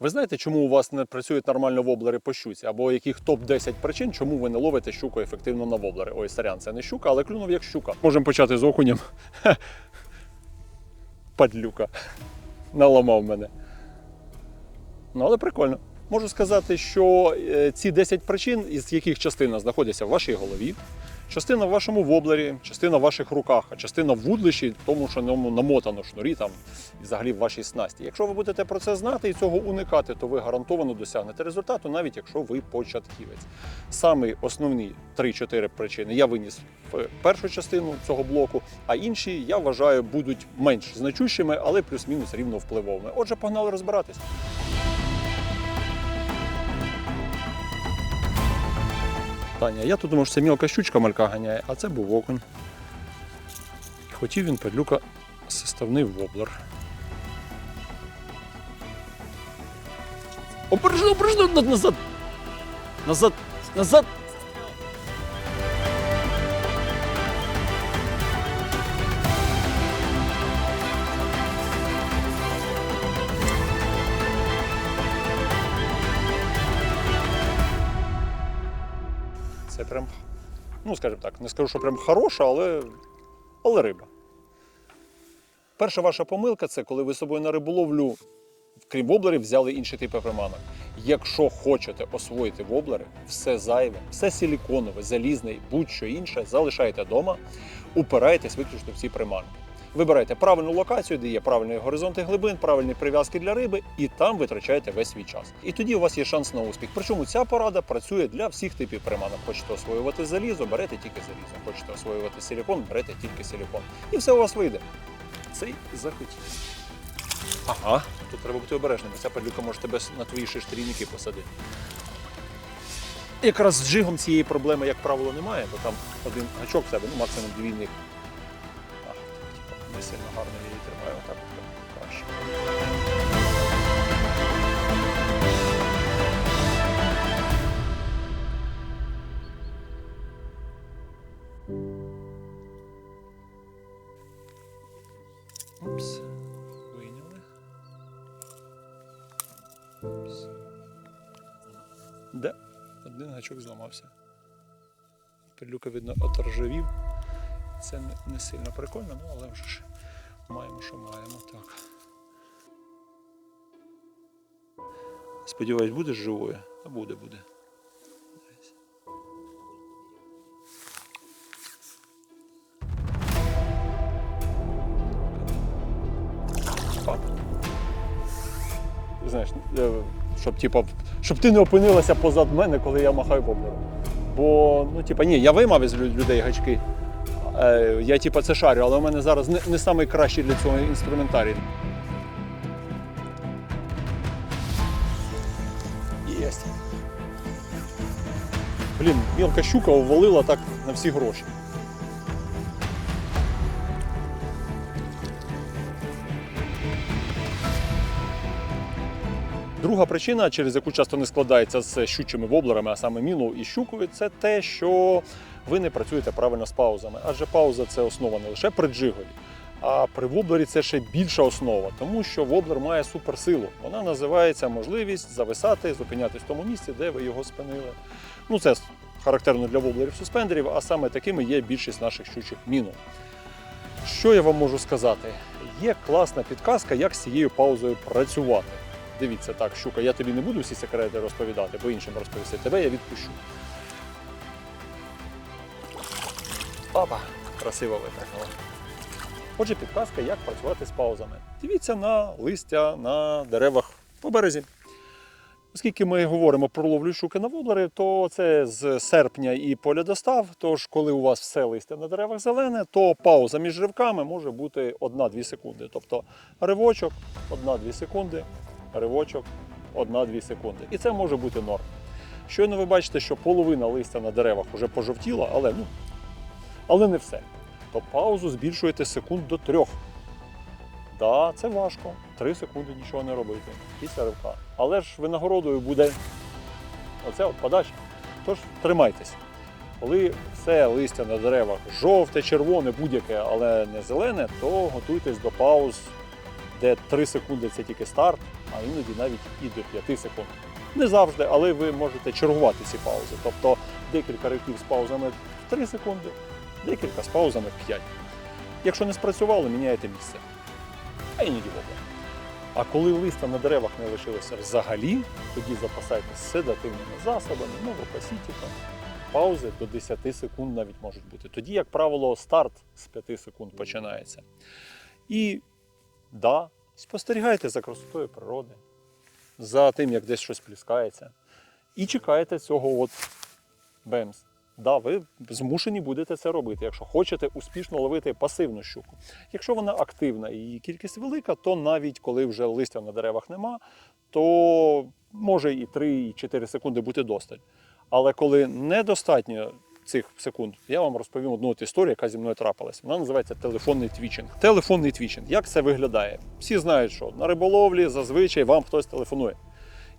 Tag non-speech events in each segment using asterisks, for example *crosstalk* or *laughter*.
Ви знаєте, чому у вас не працюють нормально воблери по щуці? Або яких топ-10 причин, чому ви не ловите щуку ефективно на воблери? Ой, сорян, це не щука, але клюнув як щука. Можемо почати з окунем. *laughs* Падлюка. Наламав мене. Ну, але прикольно. Можу сказати, що е, ці 10 причин, із яких частина знаходиться в вашій голові, частина в вашому воблері, частина в ваших руках, а частина в вудлищі, тому що ньому намотано шнурі там і взагалі в вашій снасті. Якщо ви будете про це знати і цього уникати, то ви гарантовано досягнете результату, навіть якщо ви початківець. Саме основні 3-4 причини я виніс в першу частину цього блоку, а інші я вважаю будуть менш значущими, але плюс-мінус рівно впливовими. Отже, погнали розбиратись. Таня, я тут думав, що це мілка щучка малька ганяє, а це був окунь. Хотів він падлюка составний воблер. Обережно, обережно, на- назад! Назад! Назад! Ну скажімо так, не скажу, що прям хороша, але, але риба. Перша ваша помилка це коли ви з собою на риболовлю, крім воблерів, взяли інші типи приманок. Якщо хочете освоїти воблери, все зайве, все силіконове, залізне, будь-що інше, залишайте вдома, упирайтесь виключно в ці приманки. Вибирайте правильну локацію, де є правильні горизонти глибин, правильні прив'язки для риби, і там витрачаєте весь свій час. І тоді у вас є шанс на успіх. Причому ця порада працює для всіх типів приманок. Хочете освоювати залізо, берете тільки залізо. Хочете освоювати силікон, берете тільки силікон. І все у вас вийде. Це й захотілося. Ага, тут треба бути обережним, ця падлюка може тебе на твої шиштрійники посадити. Якраз з джигом цієї проблеми, як правило, немає, бо там один гачок в тебе, ну максимум дві них. А, типу, не сильно гарно її тримаю, отак краще. Упс, вийняли. Упс. Де? Один гачок зламався. Пилюка, видно, оторжавів. Це не, сильно прикольно, ну але вже ж маємо, що маємо. Так. Сподіваюсь, будеш живою? А буде, буде. Знаєш, е, щоб, типу, щоб ти не опинилася позад мене, коли я махаю воблером. Бо, ну, типа, ні, я виймав із людей гачки. Е, я типа це шарю, але у мене зараз не, не найкращий для цього інструментарій. Блін, мілка щука увалила так на всі гроші. Друга причина, через яку часто не складається з щучими воблерами, а саме міну і щукою, це те, що ви не працюєте правильно з паузами. Адже пауза це основа не лише при джиголі, а при воблері це ще більша основа, тому що воблер має суперсилу. Вона називається можливість зависати, зупинятись в тому місці, де ви його спинили. Ну це характерно для воблерів суспендерів, а саме такими є більшість наших щучих міну. Що я вам можу сказати? Є класна підказка, як з цією паузою працювати. Дивіться, так, щука, я тобі не буду всі секрети розповідати, бо іншим розповісти. Тебе я відпущу. Опа, красиво випрыгнула. Отже, підказка, як працювати з паузами. Дивіться на листя на деревах по березі. Оскільки ми говоримо про ловлю щуки на воблери, то це з серпня і по льодостав. Тож, коли у вас все листя на деревах зелене, то пауза між ривками може бути 1-2 секунди. Тобто ривочок 1-2 секунди, ривочок 1-2 секунди. І це може бути норм. Щойно ви бачите, що половина листя на деревах вже пожовтіла, але, ну, але не все. То паузу збільшуєте секунд до трьох. Так, це важко. Три секунди нічого не робити після ривка. Але ж винагородою буде оце от подача. Тож тримайтесь. Коли все листя на деревах жовте, червоне, будь-яке, але не зелене, то готуйтесь до пауз, де 3 секунди це тільки старт, а іноді навіть і до 5 секунд. Не завжди, але ви можете чергувати ці паузи. Тобто декілька ривків з паузами в 3 секунди, декілька з паузами в 5. Якщо не спрацювало, міняєте місце. А іноді воблер. А коли листа на деревах не лишилося взагалі, тоді запасайтесь седативними засобами, новопасітіком. Паузи до 10 секунд навіть можуть бути. Тоді, як правило, старт з 5 секунд починається. І да, спостерігайте за красотою природи, за тим, як десь щось пліскається. І чекаєте цього от бемс. Да, ви змушені будете це робити, якщо хочете успішно ловити пасивну щуку. Якщо вона активна і її кількість велика, то навіть коли вже листя на деревах нема, то може і 3, і 4 секунди бути досталь. Але коли недостатньо цих секунд, я вам розповім одну от історію, яка зі мною трапилась. Вона називається телефонний твічинг. Телефонний твічинг. Як це виглядає? Всі знають, що на риболовлі зазвичай вам хтось телефонує.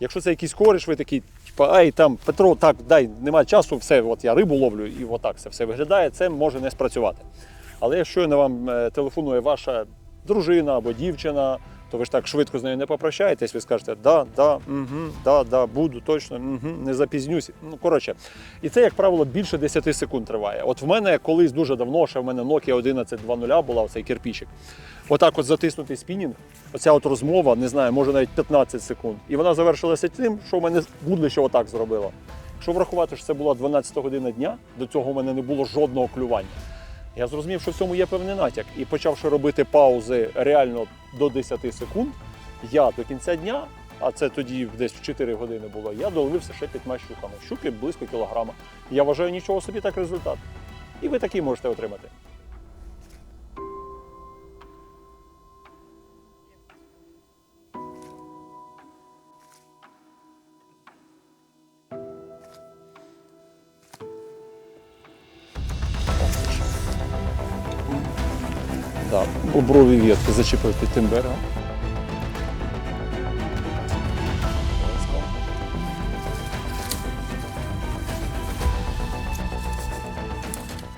Якщо це якийсь кориш, ви такий, типу, ай там Петро, так дай, немає часу, все, от я рибу ловлю, і отак це все виглядає, це може не спрацювати. Але якщо на вам е, телефонує ваша дружина або дівчина, то ви ж так швидко з нею не попрощаєтесь, ви скажете, да, да, угу, да, да, буду, точно, угу, не запізнюсь. Ну, коротше, і це, як правило, більше 10 секунд триває. От в мене колись дуже давно, ще в мене Nokia 1120 була, оцей кирпічик. Отак от затиснутий спінінг, оця от розмова, не знаю, може навіть 15 секунд. І вона завершилася тим, що в мене вудлище отак зробило. Якщо врахувати, що це була 12 година дня, до цього в мене не було жодного клювання. Я зрозумів, що в цьому є певний натяк. І почавши робити паузи реально до 10 секунд, я до кінця дня, а це тоді десь в 4 години було, я доловився ще п'ятьма щуками. Щуки близько кілограма. Я вважаю нічого собі так результат. І ви такий можете отримати. Боброві ветки зачепив під тим берегом.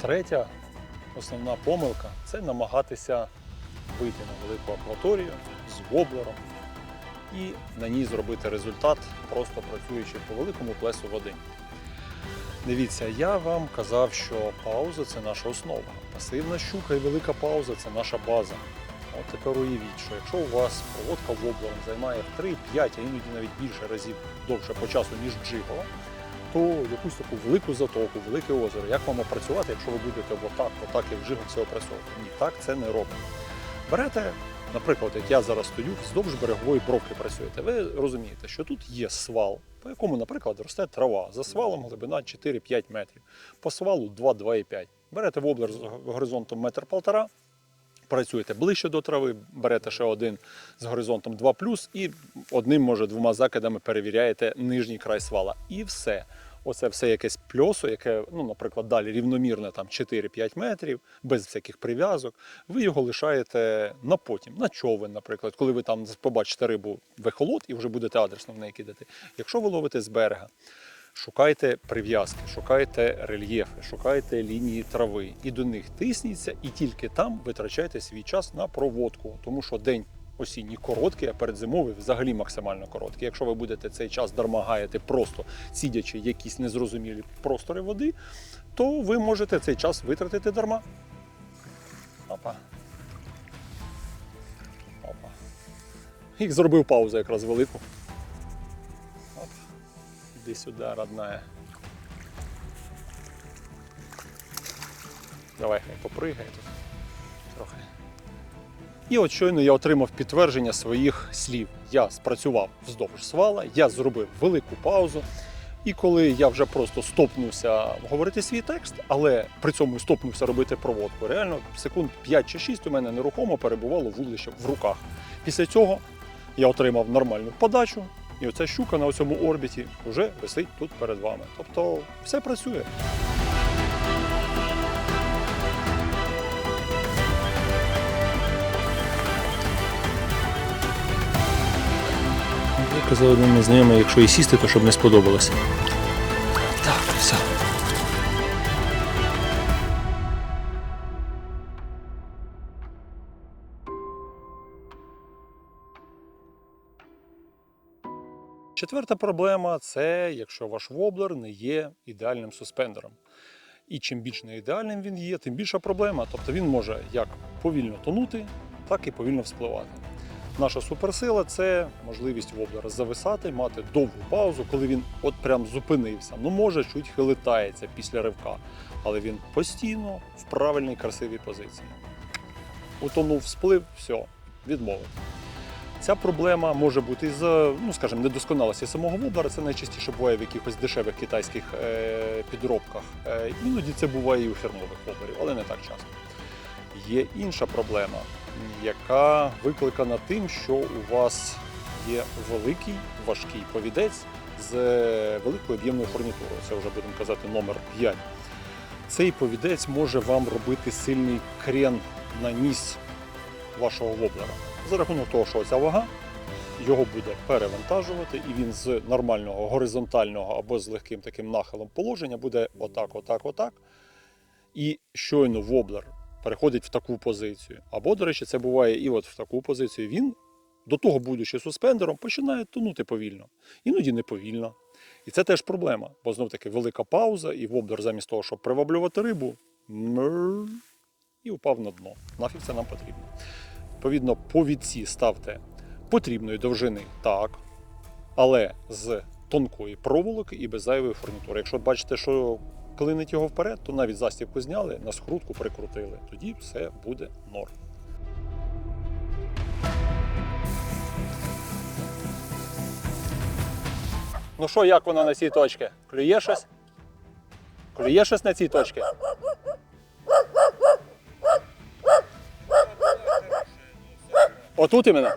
Третя основна помилка це намагатися вийти на велику акваторію з воблером і на ній зробити результат, просто працюючи по великому плесу води. Дивіться, я вам казав, що пауза це наша основа. Пасивна щука і велика пауза це наша база. От тепер уявіть, що якщо у вас проводка воблером займає 3, 5, а іноді навіть більше разів довше по часу, ніж джигова, то якусь таку велику затоку, велике озеро, як вам опрацювати, якщо ви будете отак, отак, як джигом все опрацьовувати? Ні, так це не робимо. Берете, наприклад, як я зараз стою, вздовж берегової бровки працюєте. Ви розумієте, що тут є свал, по якому, наприклад, росте трава. За свалом глибина 4-5 метрів, по свалу 2-2,5. Берете воблер з горизонтом метр полтора, працюєте ближче до трави, берете ще один з горизонтом 2 і одним, може, двома закидами перевіряєте нижній край свала. І все. Оце все якесь пльосо, яке, ну, наприклад, далі рівномірне там 4-5 метрів, без всяких прив'язок. Ви його лишаєте на потім, на човен, наприклад, коли ви там побачите рибу в ехолот і вже будете адресно в неї кидати. Якщо ви ловите з берега, шукайте прив'язки, шукайте рельєфи, шукайте лінії трави і до них тисніться, і тільки там витрачайте свій час на проводку, тому що день. Осінній короткий, а передзимовий взагалі максимально короткий. Якщо ви будете цей час дарма гаяти, просто сидячи якісь незрозумілі простори води, то ви можете цей час витратити дарма. Опа. Опа. І зробив паузу якраз велику. Оп. Іди сюди, родная. Давай хай попригає тут трохи. І от щойно я отримав підтвердження своїх слів. Я спрацював вздовж свала, я зробив велику паузу. І коли я вже просто стопнувся говорити свій текст, але при цьому стопнувся робити проводку, реально секунд 5 чи 6 у мене нерухомо перебувало вудлище в руках. Після цього я отримав нормальну подачу, і оця щука на цьому орбіті вже висить тут перед вами. Тобто все працює. Я казав один незнайомий, якщо і сісти, то щоб не сподобалося. Четверта проблема це якщо ваш воблер не є ідеальним суспендером. І чим більш не ідеальним він є, тим більша проблема. Тобто він може як повільно тонути, так і повільно вспливати. Наша суперсила це можливість воблера зависати, мати довгу паузу, коли він от прям зупинився. Ну, може, чуть хилитається після ривка, але він постійно в правильній красивій позиції. Утонув, сплив, все, відмовив. Ця проблема може бути з, ну скажімо, недосконалості самого воблера. Це найчастіше буває в якихось дешевих китайських е, підробках. Е, іноді це буває і у фірмових воблерів, але не так часто. Є інша проблема, яка викликана тим, що у вас є великий важкий повідець з великою об'ємною фурнітурою. Це вже будемо казати номер 5. Цей повідець може вам робити сильний крен на ніс вашого воблера. За рахунок того, що ця вага його буде перевантажувати, і він з нормального горизонтального або з легким таким нахилом положення буде отак, отак, отак. І щойно воблер переходить в таку позицію. Або, до речі, це буває і от в таку позицію. Він, до того, будучи суспендером, починає тонути повільно. Іноді не повільно. І це теж проблема, бо знов таки велика пауза, і воблер замість того, щоб приваблювати рибу, і упав на дно. Нафіг це нам потрібно. Відповідно, повідці ставте потрібної довжини так, але з тонкої проволоки і без зайвої фурнітури. Якщо бачите, що клинить його вперед, то навіть застібку зняли, на скрутку прикрутили. Тоді все буде норм. Ну що, як вона на цій точці? Клює щось? Клює щось на цій точці? Отут іменно?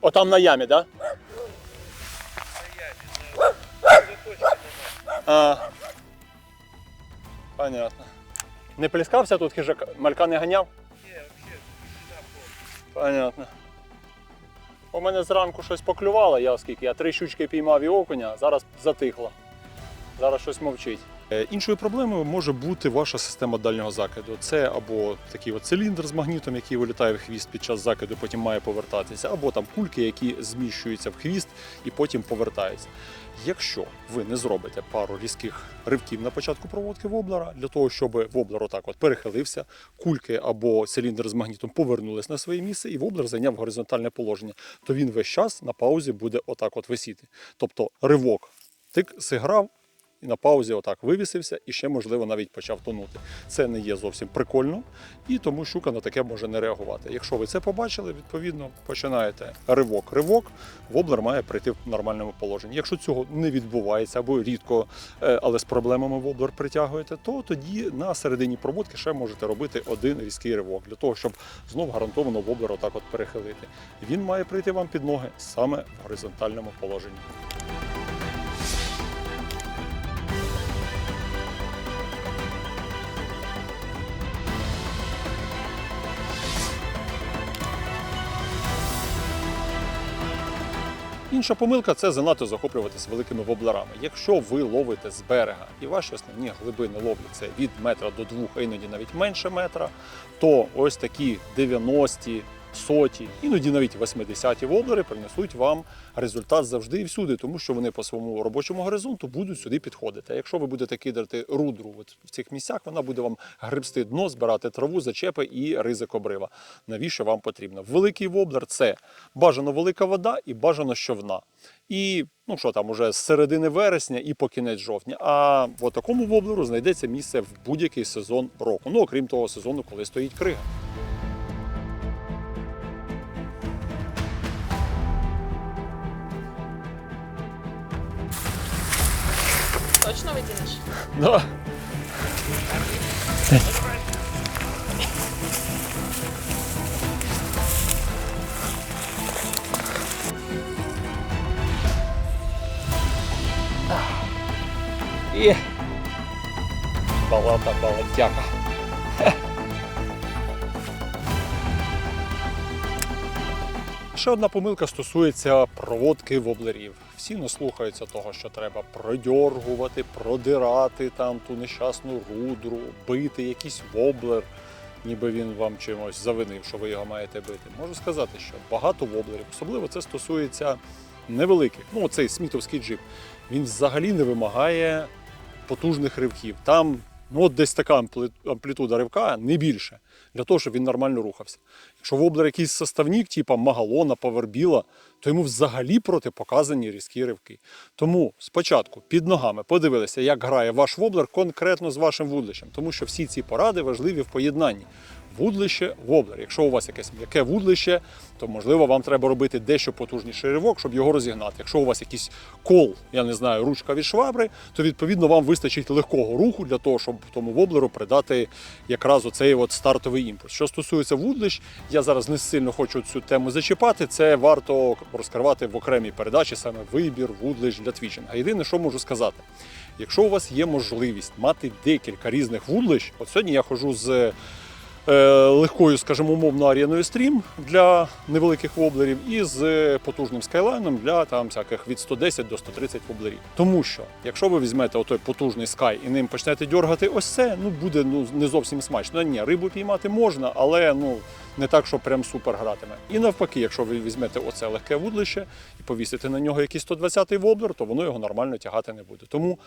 Отам на ямі, так? Да? А. Понятно. Не плескався тут хижак? Малька не ганяв? Понятно. У мене зранку щось поклювало, я оскільки я три щучки піймав і окуня, зараз затихло. Зараз щось мовчить. Е, Іншою проблемою може бути ваша система дальнього закиду. Це або такий от циліндр з магнітом, який вилітає в хвіст під час закиду, потім має повертатися, або там кульки, які зміщуються в хвіст і потім повертаються. Якщо ви не зробите пару різких ривків на початку проводки воблера, для того, щоб воблер отак от перехилився, кульки або циліндр з магнітом повернулись на своє місце, і воблер зайняв горизонтальне положення, то він весь час на паузі буде отак от висіти. Тобто ривок тик зіграв, і на паузі отак вивісився і ще, можливо, навіть почав тонути. Це не є зовсім прикольно, і тому щука на таке може не реагувати. Якщо ви це побачили, відповідно починаєте ривок, ривок, воблер має прийти в нормальному положенні. Якщо цього не відбувається або рідко, е, але з проблемами воблер притягуєте, то тоді на середині проводки ще можете робити один різкий ривок для того, щоб знов гарантовано воблер отак от перехилити. Він має прийти вам під ноги саме в горизонтальному положенні. Інша помилка це занадто захоплюватися великими воблерами. Якщо ви ловите з берега і ваші основні глибини ловляться від метра до двох, а іноді навіть менше метра, то ось такі 90-ті, соті, іноді навіть 80-ті воблери принесуть вам результат завжди і всюди, тому що вони по своєму робочому горизонту будуть сюди підходити. А якщо ви будете кидати рудру от в цих місцях, вона буде вам гребсти дно, збирати траву, зачепи і ризик обрива. Навіщо вам потрібно? Великий воблер це бажано велика вода і бажано щовна. І ну що там, уже з середини вересня і по кінець жовтня. А в такому воблеру знайдеться місце в будь-який сезон року. Ну окрім того сезону, коли стоїть крига. Точно витягнеш? Да. И болото, балатяка. Ще одна помилка стосується проводки воблерів. Всі наслухаються того, що треба продьоргувати, продирати там ту нещасну рудру, бити якийсь воблер. ніби він вам чимось завинив, що ви його маєте бити. Можу сказати, що багато воблерів, особливо це стосується невеликих. Ну, цей смітовський джип, він взагалі не вимагає потужних ривків. Там ну, от десь така амплітуда ривка, не більше, для того, щоб він нормально рухався. Якщо воблер якийсь составник, типу Магалона, павербіла, то йому взагалі протипоказані різкі ривки. Тому спочатку під ногами подивилися, як грає ваш воблер конкретно з вашим вудлищем, тому що всі ці поради важливі в поєднанні. Вудлище, воблер. Якщо у вас якесь м'яке вудлище, то можливо вам треба робити дещо потужніший ривок, щоб його розігнати. Якщо у вас якийсь кол, я не знаю, ручка від швабри, то відповідно вам вистачить легкого руху для того, щоб тому воблеру придати якраз оцей от стартовий імпульс. Що стосується вудлищ, я зараз не сильно хочу цю тему зачіпати. Це варто розкривати в окремій передачі саме вибір вудлищ для твічинга. Єдине, що можу сказати, якщо у вас є можливість мати декілька різних вудлищ, от сьогодні я ходжу з легкою, скажімо, умовно арієною стрім для невеликих воблерів і з потужним скайлайном для там всяких від 110 до 130 воблерів. Тому що, якщо ви візьмете отой потужний скай і ним почнете дергати ось це, ну буде ну не зовсім смачно. Ні, рибу піймати можна, але ну. Не так, що прям супер гратиме. І навпаки, якщо ви візьмете оце легке вудлище і повісите на нього якийсь 120-й воблер, то воно його нормально тягати не буде. Тому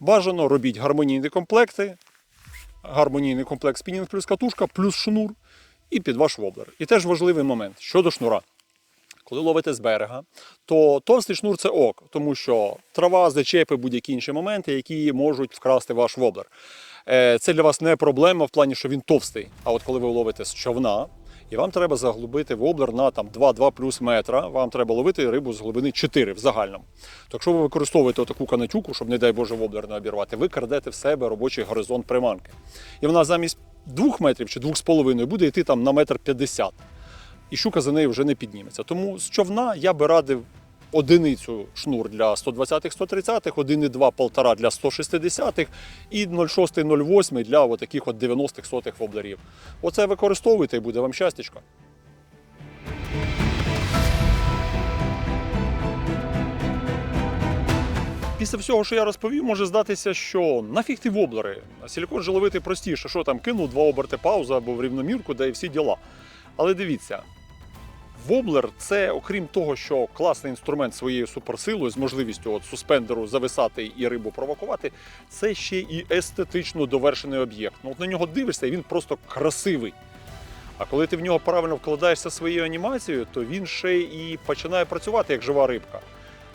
бажано робіть гармонійні комплекти, гармонійний комплект спінінг плюс катушка, плюс шнур і під ваш воблер. І теж важливий момент щодо шнура. Коли ловите з берега, то товстий шнур це ок, тому що трава, зачепи, будь-які інші моменти, які можуть вкрасти ваш воблер. Е, Це для вас не проблема в плані, що він товстий. А от коли ви ловите з човна, і вам треба заглубити воблер на там 2-2 плюс метра, вам треба ловити рибу з глибини 4 в загальному. То якщо ви використовуєте таку канатюку, щоб, не дай Боже, воблер не обірвати, ви крадете в себе робочий горизонт приманки. І вона замість 2 метрів чи 2,5 буде йти там на метр 50 і щука за нею вже не підніметься. Тому з човна я би радив одиницю шнур для 120-х, 130-х, 1,2 полтора для 160-х і 0,6, 0,8 для таких от 90-х сотих воблерів. Оце використовуйте і буде вам щастячко. Після всього, що я розповів, може здатися, що нафіг ти воблери. На силікон же ловити простіше, що там кинув два оберти пауза або в рівномірку, де і всі діла. Але дивіться, Воблер це, окрім того, що класний інструмент своєю суперсилою з можливістю от суспендеру зависати і рибу провокувати, це ще і естетично довершений об'єкт. Ну, от на нього дивишся, і він просто красивий. А коли ти в нього правильно вкладаєшся своєю анімацією, то він ще і починає працювати як жива рибка.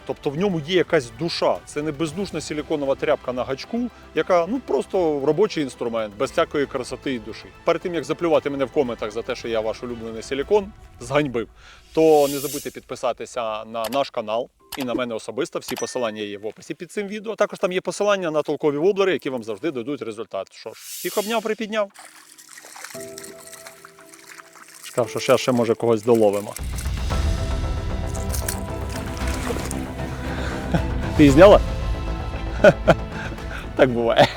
Тобто в ньому є якась душа. Це не бездушна силіконова тряпка на гачку, яка ну просто робочий інструмент, без всякої красоти і душі. Перед тим як заплювати мене в коментах за те, що я ваш улюблений силікон зганьбив, то не забудьте підписатися на наш канал. І на мене особисто всі посилання є в описі під цим відео. Також там є посилання на толкові воблери, які вам завжди дадуть результат. Що ж, всіх обняв, припідняв. Сказав, що ще, ще може когось доловимо. Ти зняла? *laughs* Так буває.